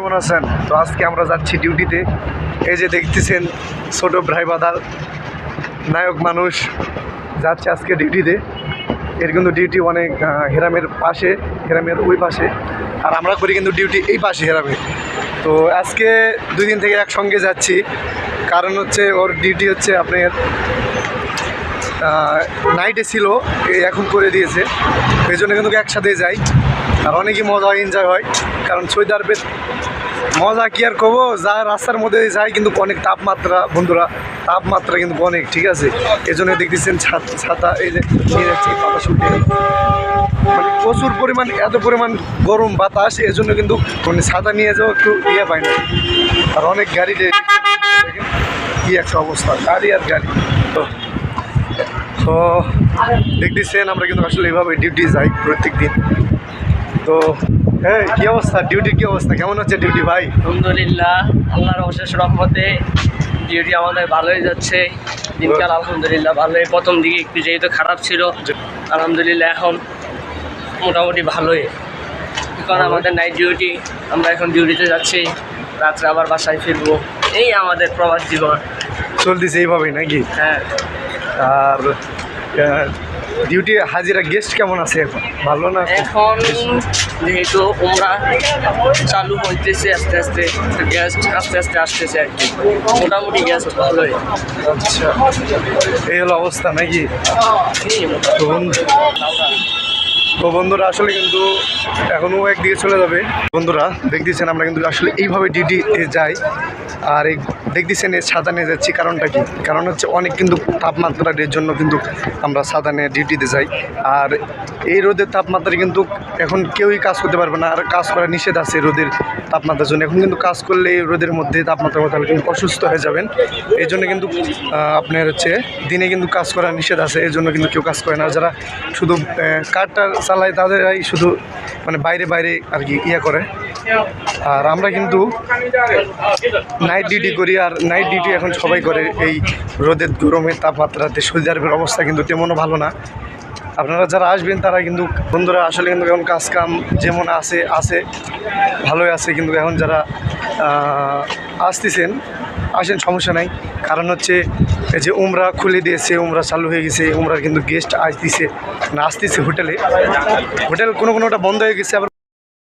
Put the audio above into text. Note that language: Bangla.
কেমন আছেন? তো আজকে আমরা যাচ্ছি ডিউটিতে। এই যে দেখতেছেন ছোট ভাই নায়ক মানুষ, যাচ্ছে আজকে ডিউটিতে। এর কিন্তু ডিউটি অনেক হেরামের পাশে, হেরামের ওই পাশে। আর আমরা করি কিন্তু ডিউটি এই পাশে হেরামে। তো আজকে দুই দিন থেকে একসঙ্গে যাচ্ছি। কারণ হচ্ছে ওর ডিউটি হচ্ছে আপনার নাইটে ছিল এই এখন করে দিয়েছে। এই জন্য কিন্তু একসাথে যাই। আর অনেকই মজা হয় এনজয় হয়। কারণ সৌদি আরবের মজা কি আর কবো? যা রাস্তার মধ্যে যাই কিন্তু অনেক তাপমাত্রা, বন্ধুরা, তাপমাত্রা কিন্তু অনেক, ঠিক আছে? এই জন্য দেখতেছেন ছাত- এই যে নিয়ে যাচ্ছি, পাতা শুটে মানে প্রচুর পরিমাণ, এত পরিমাণ গরম, বাতাস এর জন্য কিন্তু মানে ছাতা নিয়ে যাওয়া একটু ইয়ে পায় না। আর অনেক গাড়িতে কি একটা অবস্থা, গাড়ি আর গাড়ি। তো তো দেখতেছেন আমরা কিন্তু আসলে এইভাবে ডিউটি যাই প্রত্যেক দিন তো হ্যাঁ কী অবস্থা? ডিউটির কী অবস্থা? কেমন হচ্ছে ডিউটি ভাই? আলহামদুলিল্লাহ আল্লাহর অশেষ রহমতে ডিউটি আমাদের ভালোই যাচ্ছে। দিনকাল আলহামদুলিল্লাহ ভালোই। প্রথম দিকে একটু যেহেতু খারাপ ছিল আলহামদুলিল্লাহ এখন মোটামুটি ভালোই। কারণ আমাদের নাইট ডিউটি আমরা এখন ডিউটিতে যাচ্ছি রাত্রে আবার বাসায় ফিরবো। এই আমাদের প্রবাস জীবন। চলতেছে এইভাবেই নাকি? হ্যাঁ। আর ডিউটি হাজিরা গেস্ট কেমন আছে এখন? ভালো না এখন যেহেতু ওমরা চালু হইতেছে আস্তে আস্তে গেস্ট আস্তে আস্তে আসতেছে আর কি। মোটামুটি গ্যাস ভালোই। আচ্ছা। এই হলো অবস্থা নাকি? তো বন্ধুরা, আসলে কিন্তু এখনও একদিকে চলে যাবে। বন্ধুরা, দেখতেছেন আমরা কিন্তু আসলে এইভাবে ডিউটি যাই। আর এই দেখতেছেন এই নিয়ে যাচ্ছি, কারণটা কি? কারণ হচ্ছে অনেক কিন্তু তাপমাত্রার জন্য কিন্তু আমরা ছাতা নিয়ে ডিউটিতে যাই। আর এই রোদের তাপমাত্রা কিন্তু এখন কেউই কাজ করতে পারবে না, আর কাজ করা নিষেধ আছে রোদের তাপমাত্রার জন্য। এখন কিন্তু কাজ করলে এই রোদের মধ্যে তাপমাত্রা তাহলে কিন্তু অসুস্থ হয়ে যাবেন। এই জন্য কিন্তু আপনার হচ্ছে দিনে কিন্তু কাজ করা নিষেধ আছে, এই জন্য কিন্তু কেউ কাজ করে না। যারা শুধু কারটা চালায় তাদেরাই শুধু মানে বাইরে বাইরে আর কি ইয়ে করে। আর আমরা কিন্তু নাইট ডিউটি করি আর নাইট ডিউটি এখন সবাই করে। এই রোদের গরমের তাপমাত্রাতে সৌদি আরবের অবস্থা কিন্তু তেমনও ভালো না। আপনারা যারা আসবেন, তারা কিন্তু বন্ধুরা আসলে কিন্তু এখন কাজ কাম যেমন আছে আছে, ভালোই আছে। কিন্তু এখন যারা আসতেছেন, আসেন, সমস্যা নাই। কারণ হচ্ছে যে উমরা খুলে দিয়েছে, উমরা চালু হয়ে গেছে, উমরার কিন্তু গেস্ট আসতেছে, না, আসতেছে হোটেলে। হোটেল কোনো কোনোটা বন্ধ হয়ে গেছে, আবার